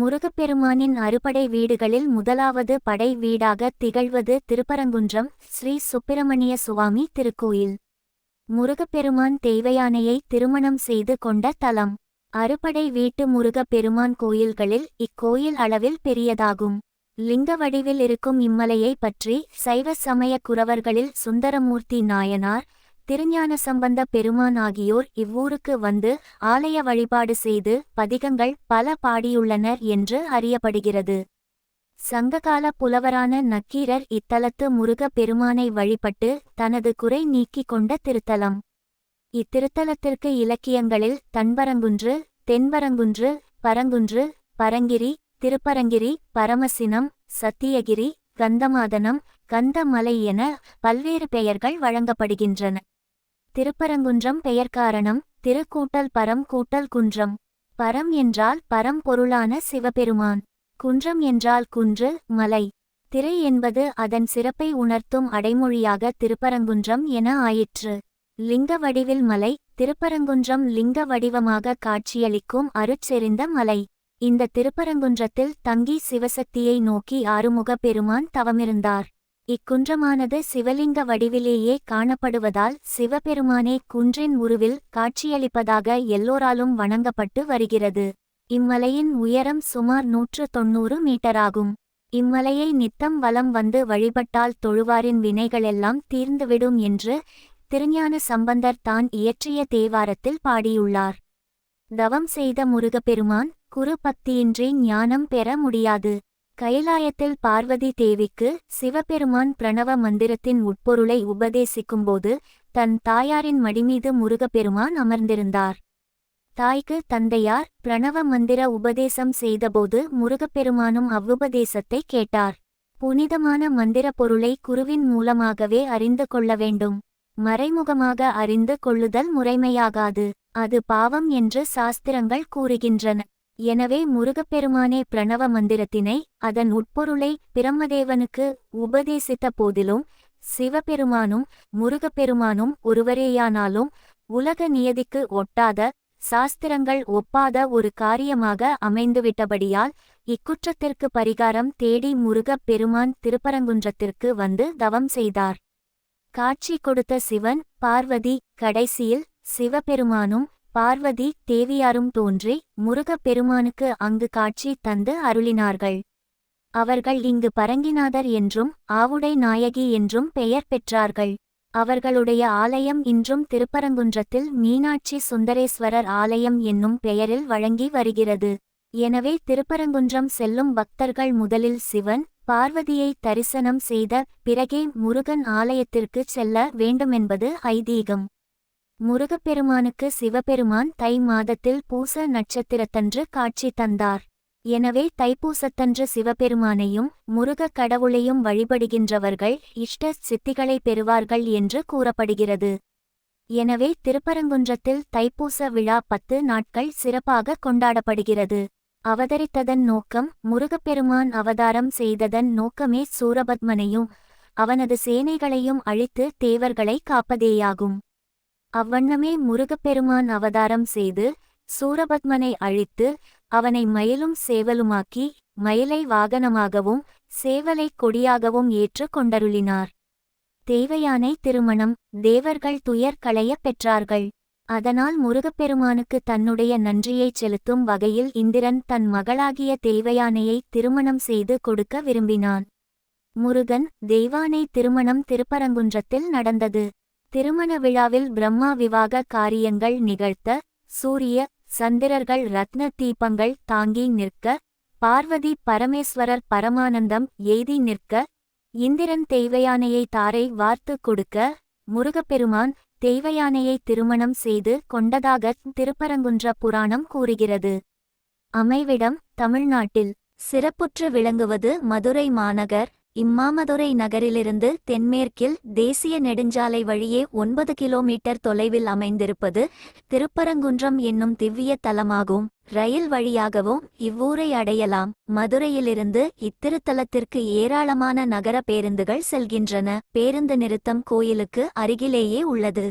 முருகப்பெருமானின் அறுபடை வீடுகளில் முதலாவது படை வீடாக திகழ்வது திருப்பரங்குன்றம் ஸ்ரீ சுப்பிரமணிய சுவாமி திருக்கோயில். முருகப்பெருமான் தேவையானையை திருமணம் செய்து கொண்ட தலம். அறுபடை வீட்டு முருகப்பெருமான் கோயில்களில் இக்கோயில் அளவில் பெரியதாகும். லிங்க வடிவில் இருக்கும் இம்மலையை பற்றி சைவ சமய குரவர்களில் சுந்தரமூர்த்தி நாயனார் திருஞான சம்பந்த பெருமான் ஆகியோர் இவ்வூருக்கு வந்து ஆலய வழிபாடு செய்து பதிகங்கள் பல பாடியுள்ளனர் என்று அறியப்படுகிறது. சங்ககால புலவரான நக்கீரர் இத்தலத்து முருக பெருமானை வழிபட்டு தனது குறை நீக்கிக் கொண்ட திருத்தலம். இத்திருத்தலத்திற்கு இலக்கியங்களில் தன்பரங்குன்று தென்பரங்குன்று பரங்குன்று பரங்கிரி திருப்பரங்கிரி பரமசினம் சத்தியகிரி கந்தமாதனம் கந்தமலை என பல்வேறு பெயர்கள் வழங்கப்படுகின்றன. திருப்பரங்குன்றம் பெயர் காரணம் திருக்கூட்டல் பரம் கூட்டல் குன்றம். பரம் என்றால் பரம் பொருளான சிவபெருமான். குன்றம் என்றால் குன்று மலை. திரை என்பது அதன் சிறப்பை உணர்த்தும் அடைமொழியாக திருப்பரங்குன்றம் என ஆயிற்று. லிங்க வடிவில் மலை திருப்பரங்குன்றம் லிங்க வடிவமாக காட்சியளிக்கும் அருட்செறிந்த மலை. இந்த திருப்பரங்குன்றத்தில் தங்கி சிவசக்தியை நோக்கி ஆறுமுக பெருமான் தவமிருந்தார். இக்குன்றமானது சிவலிங்க வடிவிலேயே காணப்படுவதால் சிவபெருமானே குன்றின் உருவில் காட்சியளிப்பதாக எல்லோராலும் வணங்கப்பட்டு வருகிறது. இம்மலையின் உயரம் சுமார் நூற்று தொன்னூறு மீட்டராகும். இம்மலையை நித்தம் வலம் வந்து வழிபட்டால் தொழுவாரின் வினைகளெல்லாம் தீர்ந்துவிடும் என்று திருஞான சம்பந்தர் தான் இயற்றிய தேவாரத்தில் பாடியுள்ளார். தவம் செய்த முருகப்பெருமான் குரு பக்தியின்றி ஞானம் பெற முடியாது. கைலாயத்தில் பார்வதி தேவிக்கு சிவபெருமான் பிரணவ மந்திரத்தின் உட்பொருளை உபதேசிக்கும்போது தன் தாயாரின் மடிமீது முருகப்பெருமான் அமர்ந்திருந்தார். தாய்க்கு தந்தையார் பிரணவ மந்திர உபதேசம் செய்தபோது முருகப்பெருமானும் அவ்வுபதேசத்தை கேட்டார். புனிதமான மந்திர பொருளை குருவின் மூலமாகவே அறிந்து கொள்ள வேண்டும். மறைமுகமாக அறிந்து கொள்ளுதல் முறைமையாகாது. அது பாவம் என்று சாஸ்திரங்கள் கூறுகின்றன. எனவே முருகப்பெருமானே பிரணவ மந்திரத்தினை அதன் உட்பொருளை பிரம்மதேவனுக்கு உபதேசித்த போதிலும் சிவபெருமானும் முருகப்பெருமானும் ஒருவரேயானாலும் உலக நியதிக்கு ஒட்டாத சாஸ்திரங்கள் ஒப்பாத ஒரு காரியமாக அமைந்துவிட்டபடியால் இக்குற்றத்திற்கு பரிகாரம் தேடி முருகப் பெருமான் திருப்பரங்குன்றத்திற்கு வந்து தவம் செய்தார். காட்சி கொடுத்த சிவன் பார்வதி கடைசியில் சிவபெருமானும் பார்வதி தேவியாரும் தோன்றி முருகப் பெருமானுக்கு அங்கு காட்சி தந்து அருளினார்கள். அவர்கள் இங்கு பரங்கிநாதர் என்றும் ஆவுடை நாயகி என்றும் பெயர் பெற்றார்கள். அவர்களுடைய ஆலயம் இன்றும் திருப்பரங்குன்றத்தில் மீனாட்சி சுந்தரேஸ்வரர் ஆலயம் என்னும் பெயரில் வழங்கி வருகிறது. எனவே திருப்பரங்குன்றம் செல்லும் பக்தர்கள் முதலில் சிவன் பார்வதியை தரிசனம் செய்த பிறகே முருகன் ஆலயத்திற்கு செல்ல வேண்டுமென்பது ஐதீகம். முருகப்பெருமானுக்கு சிவபெருமான் தை மாதத்தில் பூச நட்சத்திரத்தன்று காட்சி தந்தார். எனவே தைப்பூசத்தன்று சிவபெருமானையும் முருகக் கடவுளையும் வழிபடுகின்றவர்கள் இஷ்ட சித்திகளை பெறுவார்கள் என்று கூறப்படுகிறது. எனவே திருப்பரங்குன்றத்தில் தைப்பூச விழா பத்து நாட்கள் சிறப்பாக கொண்டாடப்படுகிறது. அவதரித்ததன் நோக்கம் முருகப்பெருமான் அவதாரம் செய்ததன் நோக்கமே சூரபத்மனையும் அவனது சேனைகளையும் அழித்து தேவர்களை காப்பதேயாகும். அவ்வண்ணமே முருகப்பெருமான் அவதாரம் செய்து சூரபத்மனை அழித்து அவனை மயிலும் சேவலுமாக்கி மயிலை வாகனமாகவும் சேவலை கொடியாகவும் ஏற்று கொண்டருளினார். தேவையானை திருமணம் தேவர்கள் துயர் களையப் பெற்றார்கள். அதனால் முருகப்பெருமானுக்கு தன்னுடைய நன்றியைச் செலுத்தும் வகையில் இந்திரன் தன் மகளாகிய தேவையானையை திருமணம் செய்து கொடுக்க விரும்பினான். முருகன் தெய்வானை திருமணம் திருப்பரங்குன்றத்தில் நடந்தது. திருமண விழாவில் பிரம்மா விவாக காரியங்கள் நிகழ்த்த சூரிய சந்திரர்கள் ரத்ன தீபங்கள் தாங்கி நிற்க பார்வதி பரமேஸ்வரர் பரமானந்தம் எய்தி நிற்க இந்திரன் தெய்வயானையை தாரை வார்த்து கொடுக்க முருகப்பெருமான் தெய்வயானையை திருமணம் செய்து கொண்டதாக திருப்பரங்குன்ற புராணம் கூறுகிறது. அமைவிடம் தமிழ்நாட்டில் சிறப்புற்று விளங்குவது மதுரை மாநகர் இம்மாமதுரை நகரிலிருந்து தென்மேற்கில் தேசிய நெடுஞ்சாலை வழியே ஒன்பது கிலோமீட்டர் தொலைவில் அமைந்திருப்பது திருப்பரங்குன்றம் என்னும் திவ்ய தலமாகும். ரயில் வழியாகவும் இவ்வூரை அடையலாம். மதுரையிலிருந்து இத்திருத்தலத்திற்கு ஏராளமான நகர பேருந்துகள் செல்கின்றன. பேருந்து நிறுத்தம் கோயிலுக்கு அருகிலேயே உள்ளது.